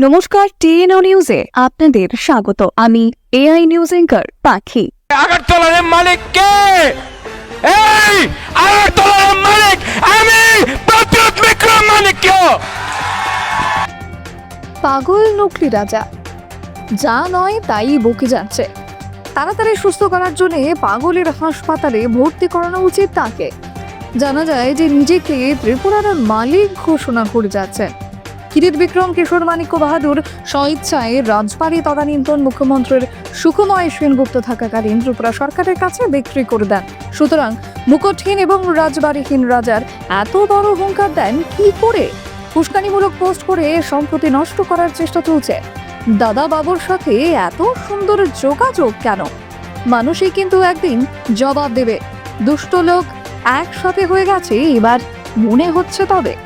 নমস্কার টিএনও নিউজে আপনাদের স্বাগত। আমি এআই নিউজ এঙ্কার পাখি। আগরতলার মালিক কে? এই আগরতলার মালিক আমি বিক্রম মালিক কে? পাগল নকলি রাজা। যা নয় তাই বকে যাচ্ছে। তাড়াতাড়ি সুস্থ করার জন্য পাগলের হাসপাতালে ভর্তি করানো উচিত তাকে। জানা যায় যে নিজেকে ত্রিপুরার মালিক ঘোষণা করে যাচ্ছেন। কিরিট বিক্রম, কিশোর মানিক্য বাহাদুর স্বইচ্ছায় রাজবাড়ি তদানীন্তন মুখ্যমন্ত্রীর সুখময় সেনগুপ্ত থাকাকালীন ত্রিপুরা সরকারের কাছে বিক্রি করে দেন। সুতরাং মুকুটহীন এবং রাজবাড়িহীন রাজার এত বড় হুঙ্কার দেন কি করে? উস্কানিমূলক পোস্ট করে সম্প্রতি নষ্ট করার চেষ্টা চলছে। দাদা বাবুর সাথে এত সুন্দর যোগাযোগ কেন? মানুষই কিন্তু একদিন জবাব দেবে। দুষ্ট লোক একসাথে হয়ে গেছে, এবার মনে হচ্ছে তবে।